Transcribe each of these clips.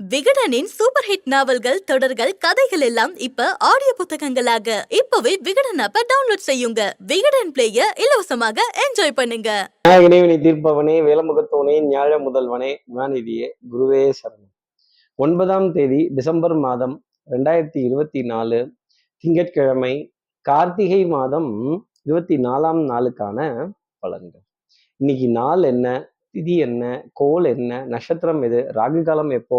விகடனின் super hit நாவல்கள் தொடர்கள் கதைகள் எல்லாம் இப்ப ஆடியோ புத்தகங்களாக. இப்பவே விகடன் ஆப்ப டவுன்லோட் செய்யுங்க. விகடன் பிளேய இலவசமாக என்ஜாய் பண்ணுங்க. இணைவினை தீர்ப்பவனே வேலமுகத்தோனே ஞாழ முதல்வனே குணாநிதியே குருவே சரணம். ஒன்பதாம் தேதி டிசம்பர் மாதம் ரெண்டாயிரத்தி இருபத்தி நாலு திங்கட்கிழமை கார்த்திகை மாதம் இருபத்தி நாலாம் நாளுக்கான பலன்கள். இன்னைக்கு நாள் என்ன திதி என்ன கோல் என்ன நட்சத்திரம் எது ராகு காலம் எப்போ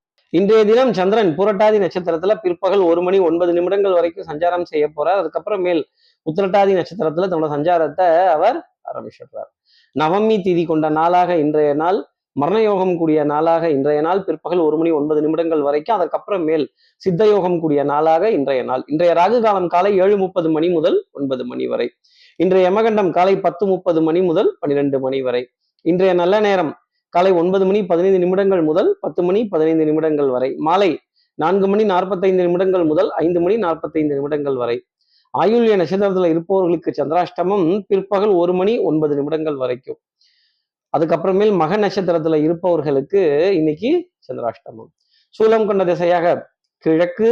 இன்றைய தினம் சந்திரன் புரட்டாதி நட்சத்திரத்துல பிற்பகல் ஒரு மணி ஒன்பது நிமிடங்கள் வரைக்கும் சஞ்சாரம் செய்ய போறார். அதுக்கப்புறம் மேல் உத்திரட்டாதி நட்சத்திரத்துல தன்னோட சஞ்சாரத்தை அவர் ஆரம்பிச்சிடுறார். நவமி திதி கொண்ட நாளாக இன்றைய நாள் மரணயோகம் கூடிய நாளாக இன்றைய நாள் பிற்பகல் ஒரு மணி ஒன்பது நிமிடங்கள் வரைக்கும் அதற்கப்புறம் மேல் சித்த யோகம் கூடிய நாளாக இன்றைய நாள். இன்றைய ராகு காலம் காலை ஏழு முப்பது மணி முதல் ஒன்பது மணி வரை. இன்றைய யமகண்டம் காலை பத்து முப்பது மணி முதல் பன்னிரெண்டு மணி வரை. இன்றைய நல்ல நேரம் காலை ஒன்பது மணி பதினைந்து நிமிடங்கள் முதல் பத்து மணி பதினைந்து நிமிடங்கள் வரை மாலை நான்கு மணி நாற்பத்தைந்து நிமிடங்கள் முதல் ஐந்து மணி நாற்பத்தைந்து நிமிடங்கள் வரை. ஆயுள்ய நட்சத்திரத்துல இருப்பவர்களுக்கு சந்திராஷ்டமம் பிற்பகல் ஒரு மணி ஒன்பது நிமிடங்கள் வரைக்கும். அதுக்கப்புறமேல் மக நட்சத்திரத்துல இருப்பவர்களுக்கு இன்னைக்கு சந்திராஷ்டமம். சூலம் கொண்ட திசையாக கிழக்கு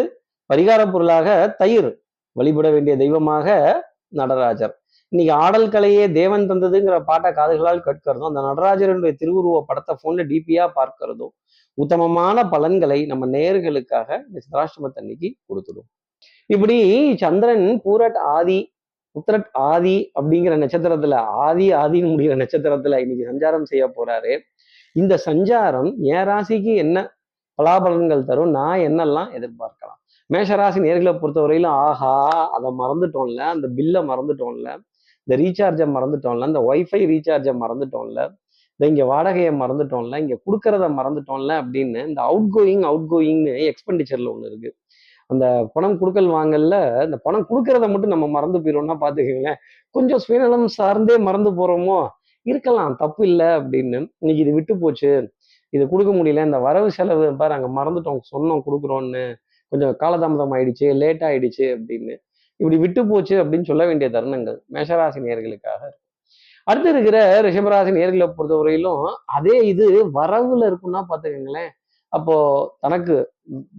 பரிகார பொருளாக தயிர் வழிபட வேண்டிய தெய்வமாக நடராஜர். இன்னைக்கு ஆடல் கலையே தேவன் தந்ததுங்கிற பாட்டை காதுகளால் கேட்கிறதும் அந்த நடராஜருடைய திருவுருவ படத்தை போன்ல டிபியா பார்க்கிறதும் உத்தமமான பலன்களை நம்ம நேர்களுக்காக இந்த சந்திராஷ்டமத்தை அன்னைக்கு கொடுத்துடும். இப்படி சந்திரன் பூரட் ஆதி உத்திரட் ஆதி அப்படிங்கிற நட்சத்திரத்துல ஆதி ஆதின்னு முடிகிற நட்சத்திரத்துல இன்னைக்கு சஞ்சாரம் செய்ய போறாரு. இந்த சஞ்சாரம் என் ராசிக்கு என்ன பலாபலன்கள் தரும் நான் என்னெல்லாம் எதிர்பார்க்கலாம்? மேஷராசி நேர்களை பொறுத்தவரையிலும் ஆஹா அதை மறந்துட்டோம்ல அந்த பில்லை மறந்துட்டோம்ல. இந்த ரீசார்ஜை மறந்துட்டோம்ல இந்த ஒய்ஃபை ரீசார்ஜை மறந்துட்டோம்ல இந்த இங்கே வாடகையை மறந்துட்டோம்ல இங்கே கொடுக்கறத மறந்துட்டோம்ல அப்படின்னு இந்த அவுட் கோயிங் அவுட் கோயிங்னு எக்ஸ்பெண்டிச்சரில் ஒன்று இருக்குது அந்த பணம் கொடுக்கல் வாங்கல்ல இந்த பணம் கொடுக்கறத மட்டும் நம்ம மறந்து போயிடும்னா பார்த்துக்கோங்களேன் கொஞ்சம் சுயநலம் சார்ந்தே மறந்து போகிறோமோ இருக்கலாம் தப்பு இல்லை அப்படின்னு. இன்னைக்கு இது விட்டு போச்சு இது கொடுக்க முடியல இந்த வரவு செலவு பாரு அங்கே மறந்துட்டோம் சொன்னோம் கொடுக்குறோன்னு கொஞ்சம் காலதாமதம் ஆயிடுச்சு லேட் ஆயிடுச்சு அப்படின்னு. இப்படி விட்டு போச்சு அப்படின்னு சொல்ல வேண்டிய தருணங்கள் மேஷராசி நேர்களுக்காக அடுத்து இருக்கிற ரிஷபராசி நேர்களை பொறுத்தவரையிலும் அதே இது வரவுல இருக்குன்னா பாத்துக்கோங்களேன் அப்போ தனக்கு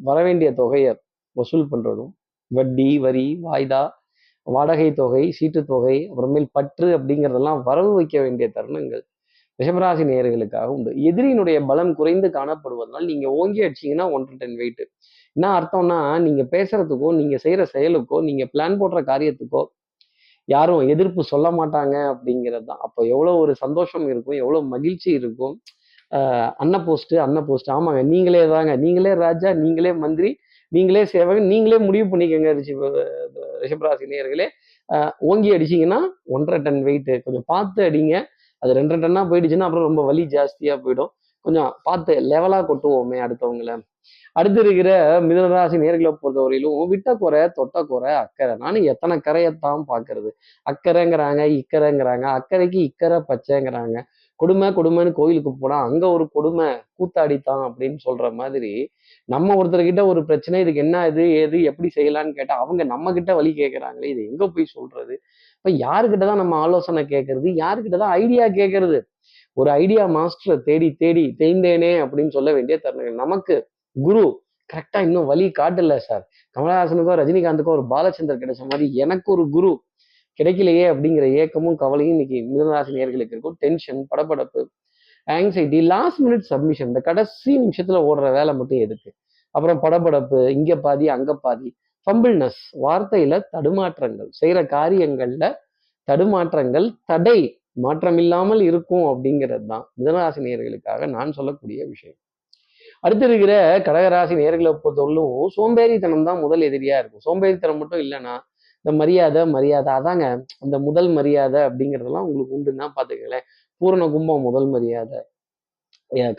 வர வேண்டிய தொகையை வசூல் பண்றதும் வட்டி வரி வாய்தா வாடகை தொகை சீட்டு தொகை அப்புறமேல் பற்று அப்படிங்கிறதெல்லாம் வரவு வைக்க வேண்டிய தருணங்கள் ரிஷபராசி நேர்களுக்காக உண்டு. எதிரியினுடைய பலம் குறைந்து காணப்படுவதனால் நீங்க ஓங்கி அடிச்சீங்கன்னா ஒன்றரை டென் வெயிட் என்ன அர்த்தம்னா நீங்க பேசுறதுக்கோ நீங்க செய்யற செயலுக்கோ நீங்க பிளான் போடுற காரியத்துக்கோ யாரும் எதிர்ப்பு சொல்ல மாட்டாங்க அப்படிங்கிறது தான். அப்போ எவ்வளோ ஒரு சந்தோஷம் இருக்கும் எவ்வளோ மகிழ்ச்சி இருக்கும். அன்ன போஸ்ட் அன்ன போஸ்ட் ஆமாங்க நீங்களே தாங்க. நீங்களே ராஜா நீங்களே மந்திரி நீங்களே சேவகன் நீங்களே முடிவு பண்ணிக்கோங்க ரிஷி ரிஷபராசி நேயர்களே. ஓங்கி அடிச்சிங்கன்னா ஒன்றரை டன் வெயிட்டு கொஞ்சம் பார்த்து அடிங்க. அது ரெண்டரை டன்னா போயிடுச்சுன்னா அப்புறம் ரொம்ப வலி ஜாஸ்தியாக போயிடும். கொஞ்சம் பார்த்து லெவலாக கொட்டுவோமே அடுத்தவங்கள. அடுத்து இருக்கிற மிதனராசி நேர்களை பொறுத்தவரையிலும் விட்ட குறை தொட்ட குறை அக்கறை நானும் எத்தனை கரையத்தான் பார்க்கறது. அக்கறைங்கிறாங்க இக்கரைங்கிறாங்க அக்கறைக்கு இக்கரை பச்சைங்கிறாங்க. கொடுமை கொடுமைன்னு கோயிலுக்கு போனா அங்க ஒரு கொடுமை கூத்தாடித்தான் அப்படின்னு சொல்ற மாதிரி நம்ம ஒருத்தர்கிட்ட ஒரு பிரச்சனை இதுக்கு என்ன இது ஏது எப்படி செய்யலான்னு கேட்டா அவங்க நம்ம கிட்ட வழி கேட்கறாங்களே இது எங்க போய் சொல்றது? இப்ப யாருக்கிட்ட தான் நம்ம ஆலோசனை கேட்கறது யாருக்கிட்ட தான் ஐடியா கேட்கறது ஒரு ஐடியா மாஸ்டரை தேடி தேடி தேய்ந்தேனே அப்படின்னு சொல்ல வேண்டிய தருணங்கள். நமக்கு குரு கரெக்டா இன்னும் வழி காட்டல சார் கமலஹாசனுக்கோ ரஜினிகாந்துக்கோ ஒரு பாலச்சந்தர் கிடைச்ச மாதிரி எனக்கு ஒரு குரு கிடைக்கலையே அப்படிங்கிற ஏக்கமும் கவலையும் இன்னைக்கு மிதனராசி நேர்களுக்கு இருக்கும். டென்ஷன் படப்படப்பு ஆங்ஸைட்டி லாஸ்ட் மினிட் சப்மிஷன் இந்த கடைசி நிமிஷத்துல ஓடுற வேலை மட்டும் எதுக்கு? அப்புறம் படபடப்பு இங்க பாதி அங்க பாதி ஃபம்பிள்னஸ் வார்த்தையில தடுமாற்றங்கள் செய்யற காரியங்கள்ல தடுமாற்றங்கள் தடை. மாற்றமில்லாமல் இருக்கும் அப்படிங்கிறது தான் மிதனராசி நேர்களுக்காக நான் சொல்லக்கூடிய விஷயம். அடுத்து இருக்கிற கடகராசி நேர்களை பொறுத்தவரையிலும் சோம்பேறித்தனம் தான் முதல் எதிரியா இருக்கும். சோம்பேறித்தனம் மட்டும் இல்லைன்னா இந்த மரியாதை மரியாதை அதாங்க அந்த முதல் மரியாதை அப்படிங்கிறதெல்லாம் உங்களுக்கு உண்டுன்னா பார்த்துக்கங்களேன் பூரண கும்பம் முதல் மரியாதை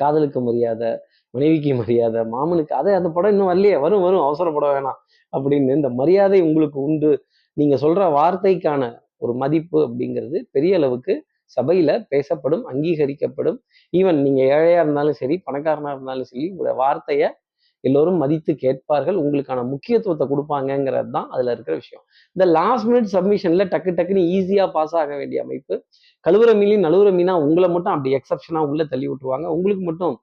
காதலுக்கு மரியாதை மனைவிக்கு மரியாதை மாமனுக்கு அதை அந்த படம் இன்னும் வரலையே வரும் வரும் அவசரப்பட வேணாம் அப்படின்னு இந்த மரியாதை உங்களுக்கு உண்டு. நீங்க சொல்ற வார்த்தைக்கான ஒரு மதிப்பு அப்படிங்கிறது பெரிய அளவுக்கு சபையில பேசப்படும் அங்கீகரிக்கப்படும். ஈவன் நீங்க ஏழையா இருந்தாலும் சரி பணக்காரனா இருந்தாலும் சரி உங்களுடைய வார்த்தையை எல்லோரும் மதித்து கேட்பார்கள். உங்களுக்கான முக்கியத்துவத்தை கொடுப்பாங்கங்கிறது தான் அதுல இருக்கிற விஷயம். இந்த லாஸ்ட் மினிட் சப்மிஷன்ல டக்கு டக்குன்னு ஈஸியா பாஸ் ஆக வேண்டிய அமைப்பு. கழுவுற மீன் நழுவுற மீனா உங்களை மட்டும் அப்படி எக்ஸப்ஷனா உள்ள தள்ளி விட்டுருவாங்க. உங்களுக்கு மட்டும்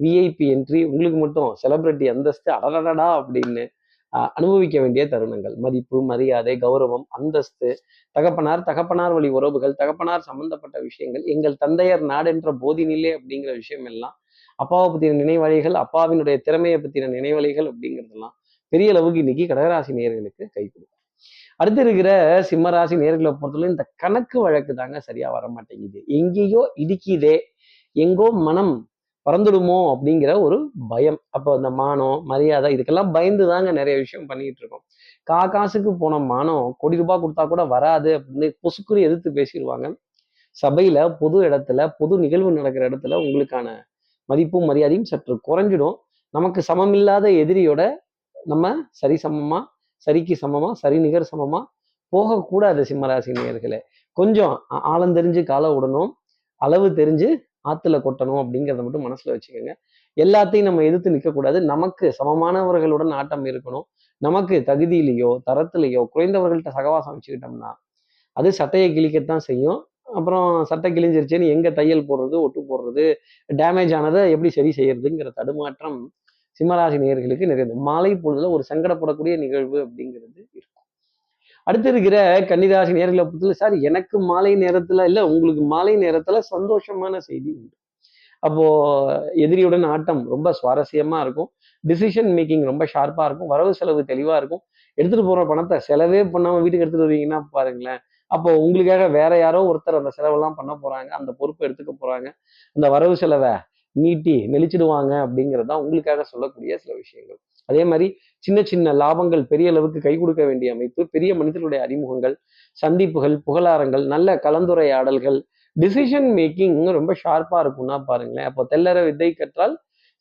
விஐபி என்ட்ரி உங்களுக்கு மட்டும் செலிபிரிட்டி அந்தஸ்து அடடடா அப்படின்னு அனுபவிக்க வேண்டிய தருணங்கள். மதிப்பு மரியாதை கௌரவம் அந்தஸ்து தகப்பனார் தகப்பனார் வழி உறவுகள் தகப்பனார் சம்பந்தப்பட்ட விஷயங்கள் எங்கள் தந்தையர் நாடென்ற போதினிலே அப்படிங்கிற விஷயம் எல்லாம் அப்பாவை பத்தின நினைவலைகள் அப்பாவினுடைய திறமையை பத்தின நினைவலைகள் அப்படிங்கிறதெல்லாம் பெரிய அளவுக்கு இன்னைக்கு கடகராசி நேர்களுக்கு கை கொடுக்கும். அடுத்து இருக்கிற சிம்மராசி நேர்களை பொறுத்தவரை இந்த கணக்கு வழக்கு தாங்க சரியா வர மாட்டேங்குது எங்கேயோ இடிக்குதே எங்கோ மனம் பறந்துடுமோ அப்படிங்கிற ஒரு பயம். அப்போ அந்த மானம் மரியாதை இதுக்கெல்லாம் பயந்து தாங்க நிறைய விஷயம் பண்ணிட்டு இருக்கோம். கா காசுக்கு போன மானம் கோடி ரூபாய் கொடுத்தா கூட வராது அப்படின்னு பொசுக்குன்னு எதிர்த்து பேசிடுவாங்க. சபையில பொது இடத்துல பொது நிகழ்வு நடக்கிற இடத்துல உங்களுக்கான மதிப்பும் மரியாதையும் சற்று குறைஞ்சிடும். நமக்கு சமமில்லாத எதிரியோட நம்ம சரி சமமா சரிக்கு சமமா சரி நிகர் சமமா போகக்கூடாது சிம்மராசி நேர்களை கொஞ்சம் ஆ- ஆழம் தெரிஞ்சு காலை விடணும் அளவு தெரிஞ்சு ஆத்துல கொட்டணும் அப்படிங்கிறத மட்டும் மனசுல வச்சுக்கோங்க. எல்லாத்தையும் நம்ம எதிர்த்து நிற்கக்கூடாது நமக்கு சமமானவர்களுடன் ஆட்டம் இருக்கணும். நமக்கு தகுதியிலையோ தரத்திலேயோ குறைந்தவர்கள்ட்ட சகவாசம் வச்சுக்கிட்டோம்னா அது சட்டையை கிழிக்கத்தான் செய்யும். அப்புறம் சட்டை கிழிஞ்சிருச்சுன்னு எங்க தையல் போடுறது ஒட்டு போடுறது டேமேஜ் ஆனதை எப்படி சரி செய்யறதுங்கிற தடுமாற்றம் சிம்மராசி நேர்களுக்கு நிறைய மாலை பொழுதுல ஒரு சங்கடப்படக்கூடிய நிகழ்வு அப்படிங்கிறது இருக்கும் அடுத்து இருக்கிற கன்னிராசி நேர்களை பொறுத்தல சார் எனக்கு மாலை நேரத்துல இல்ல உங்களுக்கு மாலை நேரத்துல சந்தோஷமான செய்தி உண்டு. அப்போ எதிரியுடன் ஆட்டம் ரொம்ப சுவாரஸ்யமா இருக்கும். டிசிஷன் மேக்கிங் ரொம்ப ஷார்ப்பா இருக்கும். வரவு செலவு தெளிவா இருக்கும். எடுத்துட்டு போற பணத்தை செலவே பண்ணாம வீட்டுக்கு எடுத்துட்டு வருவீங்கன்னா பாருங்களேன். அப்போ உங்களுக்காக வேற யாரோ ஒருத்தர் அந்த செலவெல்லாம் பண்ண போறாங்க. அந்த பொறுப்பை எடுத்துக்க போறாங்க. அந்த வரவு செலவை நீட்டி நெளிச்சிடுவாங்க அப்படிங்கிறது தான் உங்களுக்காக சொல்லக்கூடிய சில விஷயங்கள். அதே மாதிரி சின்ன சின்ன லாபங்கள் பெரிய அளவுக்கு கை கொடுக்க வேண்டிய அமைப்பு பெரிய மனிதர்களுடைய அறிமுகங்கள் சந்திப்புகள் புகழாரங்கள் நல்ல கலந்துரையாடல்கள் டிசிஷன் மேக்கிங் ரொம்ப ஷார்ப்பாக இருக்கும்னா பாருங்களேன். அப்போ தெல்லற வித்தை கற்றால்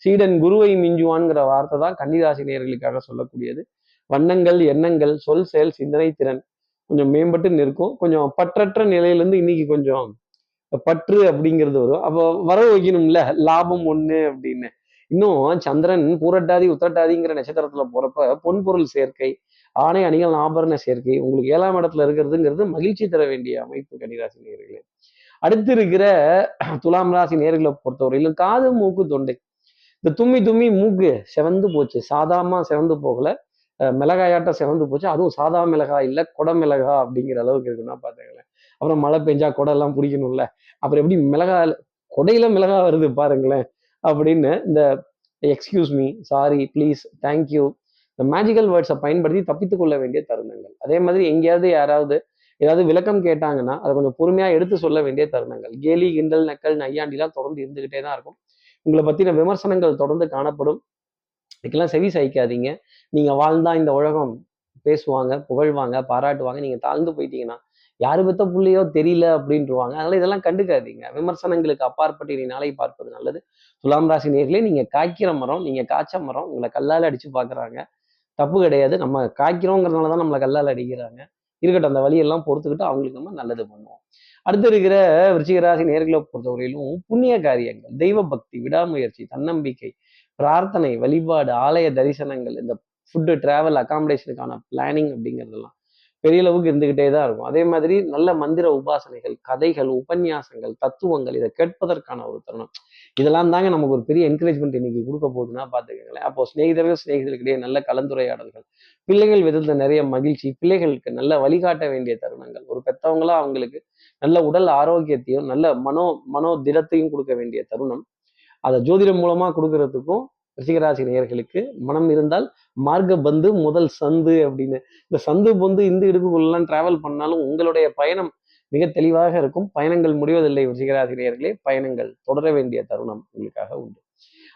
சீடன் குருவை மிஞ்சுவான்ங்கிற வார்த்தை தான் கன்னிராசி நேர்களுக்காக சொல்லக்கூடியது. வண்ணங்கள் எண்ணங்கள் சொல் செயல் சிந்தனை திறன் கொஞ்சம் மேம்பட்டு நிற்கும். கொஞ்சம் பற்றற்ற நிலையிலேருந்து இன்னைக்கு கொஞ்சம் பற்று அப்படிங்கிறது வரும். அப்போ வரவு வைக்கணும்ல? லாபம் ஒன்று அப்படின்னு. இன்னும் சந்திரன் பூரட்டாதி உத்தரட்டாதிங்கிற நட்சத்திரத்துல போறப்ப பொன்பொருள் சேர்க்கை ஆணை அணிகள் ஆபரண சேர்க்கை உங்களுக்கு ஏழாம் இடத்துல இருக்கிறதுங்கிறது மகிழ்ச்சி தர வேண்டிய அமைப்பு கன்னிராசி நேர்களே அடுத்து இருக்கிற துலாம் ராசி நேர்களை பொறுத்தவரையிலும் காது மூக்கு தொண்டை. இந்த தும்மி தும்மி மூக்கு செவந்து போச்சு. சாதாமா செவந்து போகல. மிளகாயாட்டம் செவந்து போச்சு. அதுவும் சாதா மிளகாய் இல்ல குடை மிளகா அப்படிங்கிற அளவுக்கு இருக்குன்னா பார்த்துக்கல அப்புறம் மழை பெஞ்சா குடை எல்லாம் பிடிக்கணும்ல. அப்புறம் எப்படி மிளகா கொடையில மிளகா வருது பாருங்களேன். அப்படின்னு இந்த excuse me sorry please thank you இந்த மேஜிக்கல் வேர்ட்ஸை பயன்படுத்தி தப்பித்துக்கொள்ள வேண்டிய தருணங்கள். அதே மாதிரி எங்கேயாவது யாராவது ஏதாவது விளக்கம் கேட்டாங்கன்னா அதை கொஞ்சம் பொறுமையாக எடுத்து சொல்ல வேண்டிய தருணங்கள். கேலி கிண்டல் நக்கல் நையாண்டிலாம் தொடர்ந்து இருந்துக்கிட்டே தான் இருக்கும். உங்களை பற்றின விமர்சனங்கள் தொடர்ந்து காணப்படும். இதுக்கெல்லாம் செவி சகிக்காதீங்க நீங்கள் வாழ்ந்தா இந்த உலகம் பேசுவாங்க புகழ்வாங்க பாராட்டுவாங்க. நீங்கள் தாழ்ந்து போயிட்டீங்கன்னா யாரு பெத்த புள்ளையோ தெரியல அப்படின்ட்டுருவாங்க அதனால இதெல்லாம் கண்டுக்காதீங்க. விமர்சனங்களுக்கு அப்பாற்பட்டு நீ நாளை பார்ப்பது நல்லது. துலாம் ராசி நேர்களே நீங்க காய்க்கிற மரம் நீங்க காய்ச்ச மரம் உங்களை கல்லால் அடிச்சு பாக்குறாங்க. தப்பு கிடையாது. நம்ம காய்க்கிறோங்கிறதுனால தான் நம்மளை கல்லால் அடிக்கிறாங்க. இருக்கட்டும் அந்த வழியெல்லாம் பொறுத்துக்கிட்டு அவங்களுக்கு நம்ம நல்லது பண்ணுவோம். அடுத்து இருக்கிற விருச்சிகராசி நேர்களை பொறுத்தவரையிலும் புண்ணிய காரியங்கள் தெய்வ பக்தி விடாமுயற்சி தன்னம்பிக்கை பிரார்த்தனை வழிபாடு ஆலய தரிசனங்கள் இந்த ஃபுட்டு டிராவல் அகாமடேஷனுக்கான பிளானிங் அப்படிங்கிறதெல்லாம் பெரிய அளவுக்கு இருந்துகிட்டே தான் இருக்கும். அதே மாதிரி நல்ல மந்திர உபாசனைகள் கதைகள் உபன்யாசங்கள் தத்துவங்கள் இதை கேட்பதற்கான ஒரு தருணம். இதெல்லாம் தாங்க நமக்கு ஒரு பெரிய என்கரேஜ்மெண்ட் இன்னைக்கு கொடுக்க போகுதுன்னா பார்த்துக்கங்களேன். அப்போ சிநேகிதர்கள் சிநேகிதர்களிடையே நல்ல கலந்துரையாடல்கள் பிள்ளைகள் விதத்தில் நிறைய மகிழ்ச்சி பிள்ளைகளுக்கு நல்ல வழிகாட்ட வேண்டிய தருணங்கள் ஒரு பெத்தவங்களா அவங்களுக்கு நல்ல உடல் ஆரோக்கியத்தையும் நல்ல மனோ மனோ திடத்தையும் கொடுக்க வேண்டிய தருணம். அதை ஜோதிடம் மூலமா கொடுக்கறதுக்கும் ரிஷிகராசி நேயர்களுக்கு மனம் இருந்தால் மார்க்க பந்து முதல் சந்து அப்படின்னு. இந்த சந்து பொந்து இந்த இடுப்புக்குள்ளெல்லாம் டிராவல் பண்ணாலும் உங்களுடைய பயணம் மிக தெளிவாக இருக்கும். பயணங்கள் முடிவதில்லை ரிஷிகராசி நேயர்களே. பயணங்கள் தொடர வேண்டிய தருணம் உங்களுக்காக உண்டு.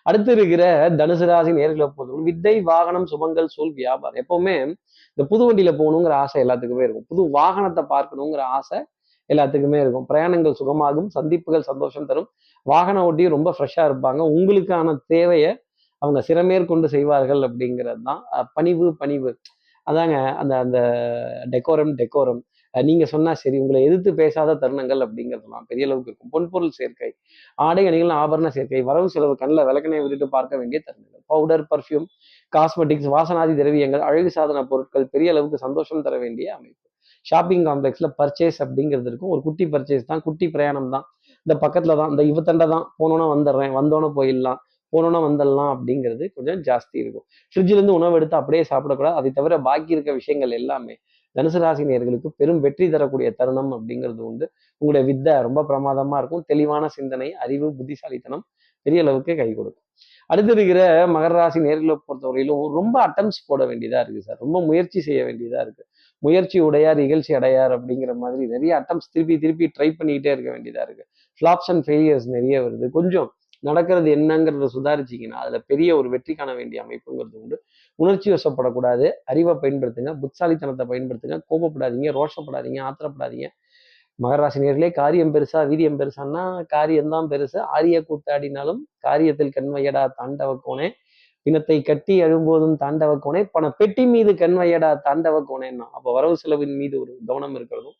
அடுத்து இருக்கிற தனுசு ராசி நேர்களை பொறுத்தவரை வித்தை வாகனம் சுபங்கள் சூழ் வியாபாரம். எப்பவுமே இந்த புது வண்டியில போகணுங்கிற ஆசை எல்லாத்துக்குமே இருக்கும். புது வாகனத்தை பார்க்கணுங்கிற ஆசை எல்லாத்துக்குமே இருக்கும். பிரயாணங்கள் சுகமாகும் சந்திப்புகள் சந்தோஷம் தரும். வாகன ஓட்டி ரொம்ப ஃப்ரெஷ்ஷாக இருப்பாங்க. உங்களுக்கான தேவையை அவங்க சிறமேற்கொண்டு செய்வார்கள் அப்படிங்கிறது தான். பணிவு பணிவு. அதாங்க அந்த அந்த டெக்கோரம் டெக்கோரம் நீங்கள் சொன்னால் சரி உங்களை எதிர்த்து பேசாத தருணங்கள் அப்படிங்கிறதுலாம் பெரிய அளவுக்கு இருக்கும். பொன்பொருள் சேர்க்கை ஆடை அணிகள் ஆபரண சேர்க்கை வரவு செலவு கண்ணில் விளக்கனை விட்டுட்டு பார்க்க வேண்டிய தருணங்கள். பவுடர் பர்ஃப்யூம் காஸ்மெட்டிக்ஸ் வாசனாதி திரவியங்கள் அழகு சாதன பொருட்கள் பெரிய அளவுக்கு சந்தோஷம் தர வேண்டிய அமைப்பு. ஷாப்பிங் காம்ப்ளெக்ஸில் பர்ச்சேஸ் அப்படிங்கிறது இருக்கும். ஒரு குட்டி பர்ச்சேஸ் தான் குட்டி பிரயாணம் தான். இந்த பக்கத்தில் தான் இந்த இவத்தண்டை தான் போனோன்னா வந்துடுறேன் வந்தோன்னே போயிடலாம். போனோன்னா வந்துடலாம் அப்படிங்கிறது கொஞ்சம் ஜாஸ்தி இருக்கும். ஃப்ரிட்ஜ்ல இருந்து உணவு எடுத்து அப்படியே சாப்பிடக்கூடாது. அதை தவிர பாக்கி இருக்க விஷயங்கள் எல்லாமே தனுசு ராசி பெரும் வெற்றி தரக்கூடிய தருணம் அப்படிங்கிறது உண்டு. உங்களுடைய வித்தை ரொம்ப பிரமாதமா இருக்கும். தெளிவான சிந்தனை அறிவு புத்திசாலித்தனம் பெரிய அளவுக்கு கை கொடுக்கும். அடுத்து இருக்கிற மகர ராசி நேர்களை பொறுத்தவரையிலும் ரொம்ப அட்டம்ஸ் போட வேண்டியதா இருக்கு சார். ரொம்ப முயற்சி செய்ய வேண்டியதா இருக்கு. முயற்சி உடையார் இகழ்ச்சி அடையார் அப்படிங்கிற மாதிரி நிறைய அட்டம்ஸ் திருப்பி திருப்பி ட்ரை பண்ணிக்கிட்டே இருக்க வேண்டியதா இருக்கு. ஃபிளாப்ஸ் அண்ட் ஃபெயிலியர்ஸ் நிறைய வருது. கொஞ்சம் நடக்கிறது என்னங்கிறத சுதாரிச்சிங்கன்னா அதில் பெரிய ஒரு வெற்றி காண வேண்டிய அமைப்புங்கிறது உண்டு. உணர்ச்சி வசப்படக்கூடாது அறிவை பயன்படுத்துங்க புத்தாலித்தனத்தை பயன்படுத்துங்க கோபப்படாதீங்க ரோஷப்படாதீங்க ஆத்திரப்படாதீங்க. மகராசி நேர்களே காரியம் பெருசா வீரியம் பெருசான்னா காரியம்தான் பெருசு. ஆரிய கூத்தாடினாலும் காரியத்தில் கண்வையடா தாண்டவ கோணே. பிணத்தை கட்டி அழும்போதும் தாண்டவ கோணே. பண பெட்டி மீது கண்வையடா தாண்டவ கோணேன்னா அப்போ வரவு செலவின் மீது ஒரு கவனம் இருக்கிறதும்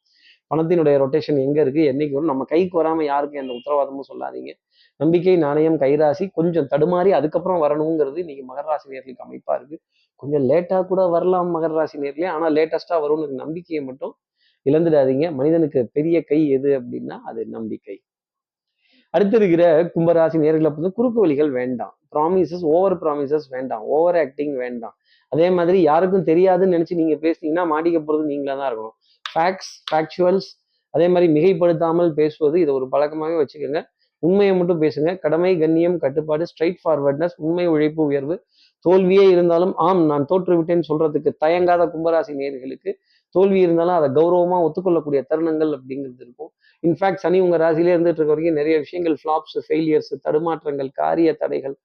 பணத்தினுடைய ரொட்டேஷன் எங்க இருக்கு? என்னைக்கு வரும்? நம்ம கைக்கு வராம யாருக்கும் எந்த உத்தரவாதமும் சொல்லாதீங்க. நம்பிக்கை நாணயம் கைராசி கொஞ்சம் தடுமாறி அதுக்கப்புறம் வரணுங்கிறது இன்னைக்கு மகர ராசி நேர்களுக்கு அமைப்பா இருக்கு. கொஞ்சம் லேட்டா கூட வரலாம் மகர ராசி நேர்லயே ஆனா லேட்டஸ்டா வரும்னு நம்பிக்கையை மட்டும் இழந்துடாதீங்க. மனிதனுக்கு பெரிய கை எது அப்படின்னா அது நம்பிக்கை. அடுத்து இருக்கிற கும்பராசி நேர்களை பார்த்து குறுக்கு வழிகள் வேண்டாம். ப்ராமிசஸ் ஓவர் ப்ராமிசஸ் வேண்டாம். ஓவர் ஆக்டிங் வேண்டாம். அதே மாதிரி யாருக்கும் தெரியாதுன்னு நினைச்சு நீங்க பேசுனீங்கன்னா மாட்டிக்க போறது நீங்களா தான் இருக்கணும். ஃபேக்ட்ஸ் ஃபேக்சுவல்ஸ் அதே மாதிரி மிகைப்படுத்தாமல் பேசுவது இதை ஒரு பழக்கமாகவே வச்சுக்கோங்க. உண்மையை மட்டும் பேசுங்க. கடமை கண்ணியம் கட்டுப்பாடு ஸ்ட்ரைட் ஃபார்வர்ட்னஸ் உண்மை உழைப்பு உயர்வு தோல்வியே இருந்தாலும் ஆம் நான் தோற்றுவிட்டேன்னு சொல்றதுக்கு தயங்காத கும்பராசி நேர்களுக்கு தோல்வி இருந்தாலும் அதை கௌரவமா ஒத்துக்கொள்ளக்கூடிய தருணங்கள் அப்படிங்கிறது இருக்கும். இன்ஃபேக்ட் சனி உங்க ராசியிலே இருந்துட்டு இருக்க வரைக்கும் நிறைய விஷயங்கள் ஃபிளாப்ஸ் ஃபெயிலியர்ஸ் தடுமாற்றங்கள் காரிய தடைகள்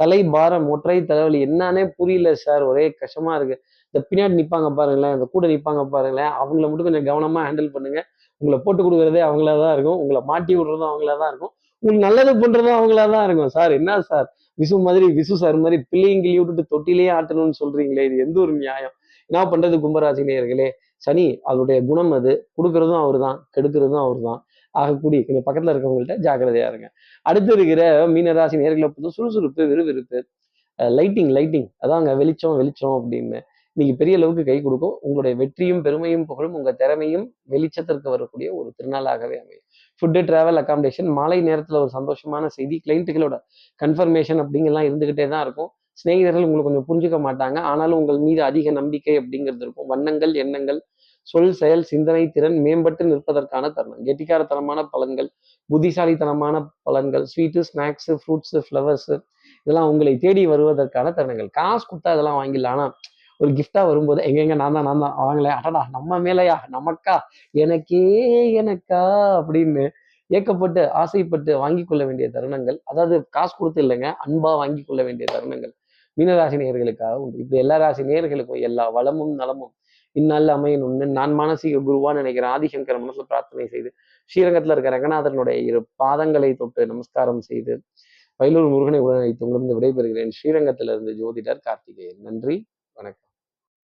தலை பாரம் ஒற்றை தலைவலி என்னன்னே புரியல சார் ஒரே கஷ்டமா இருக்கு. இந்த பின்னாடி நிப்பாங்க பாருங்களேன் இந்த கூட நிப்பாங்க பாருங்களேன் அவங்கள மட்டும் கொஞ்சம் கவனமா ஹேண்டில் பண்ணுங்க. உங்களை போட்டு கொடுக்குறதே அவங்களா தான் இருக்கும். உங்களை மாட்டி விடுறதும் அவங்களா தான் இருக்கும். நல்லது பண்றதும் அவங்களா தான் இருக்கும். சார் என்ன சார்? விசு மாதிரி விசு சார் மாதிரி பிள்ளைங்களை விட்டுட்டு தொட்டிலேயே ஆட்டணும்னு சொல்றீங்களே இது எந்த ஒரு நியாயம்? என்ன பண்றது கும்பராசி நேயர்களே சனி அவருடைய குணம் அது. கொடுக்கறதும் அவர் தான் கெடுக்கிறதும் அவர் தான் ஆகக்கூடிய கொஞ்சம் பக்கத்துல இருக்கவங்கள்ட்ட ஜாக்கிரதையா இருங்க. அடுத்து இருக்கிற மீனராசி நேர்களை பொறுத்து சுறுசுறுப்பு விறுவிறுப்பு. லைட்டிங் லைட்டிங் அதாங்க வெளிச்சம் வெளிச்சம் அப்படின்னு. இன்னைக்கு பெரிய அளவுக்கு கை கொடுக்கும். உங்களுடைய வெற்றியும் பெருமையும் புகழும் உங்கள் திறமையும் வெளிச்சத்திற்கு வரக்கூடிய ஒரு திருநாளாகவே அமையும். ஃபுட்டு டிராவல் அகாமடேஷன் மாலை நேரத்தில் ஒரு சந்தோஷமான செய்தி கிளைண்ட்டுகளோட கன்ஃபர்மேஷன் அப்படிங்கெல்லாம் இருந்துகிட்டே தான் இருக்கும். சிநேகிதர்கள் உங்களுக்கு கொஞ்சம் புரிஞ்சுக்க மாட்டாங்க. ஆனாலும் உங்கள் மீது அதிக நம்பிக்கை அப்படிங்கிறது இருக்கும். வண்ணங்கள் எண்ணங்கள் சொல் செயல் சிந்தனை திறன் மேம்பட்டு நிற்பதற்கான தருணம். கெட்டிக்காரத்தனமான பலன்கள் புத்திசாலித்தனமான பலன்கள் ஸ்வீட்டு ஸ்நாக்ஸு ஃப்ரூட்ஸு ஃப்ளவர்ஸு இதெல்லாம் உங்களை தேடி வருவதற்கான தருணங்கள். காசு கொடுத்தா இதெல்லாம் வாங்கிடலாம். ஆனால் ஒரு gift-ஆ வரும்போது எங்கெங்க நான் தான் நான் தான் வாங்கலையா அடடா நம்ம மேலையா? நமக்கா? எனக்கே எனக்கா? அப்படின்னு ஏக்கப்பட்டு ஆசைப்பட்டு வாங்கி கொள்ள வேண்டிய தருணங்கள். அதாவது காசு கொடுத்து இல்லைங்க அன்பா வாங்கி கொள்ள வேண்டிய தருணங்கள். மீனராசி நேர்களுக்காக உண்டு. இப்படி எல்லா ராசி நேர்களுக்கும் எல்லா வளமும் நலமும் இந்நாளில் அமையணும்னு நான் மானசீக குருவான்னு நினைக்கிறேன். ஆதிசங்கர மனசுல பிரார்த்தனை செய்து ஸ்ரீரங்கத்தில் இருக்க ரங்கநாதனுடைய இரு பாதங்களை தொட்டு நமஸ்காரம் செய்து வயலூர் முருகனை உடனழைத்து உங்களிருந்து விடைபெறுகிறேன். ஸ்ரீரங்கத்திலிருந்து ஜோதிடர் கார்த்திகேயன். நன்றி வணக்கம்.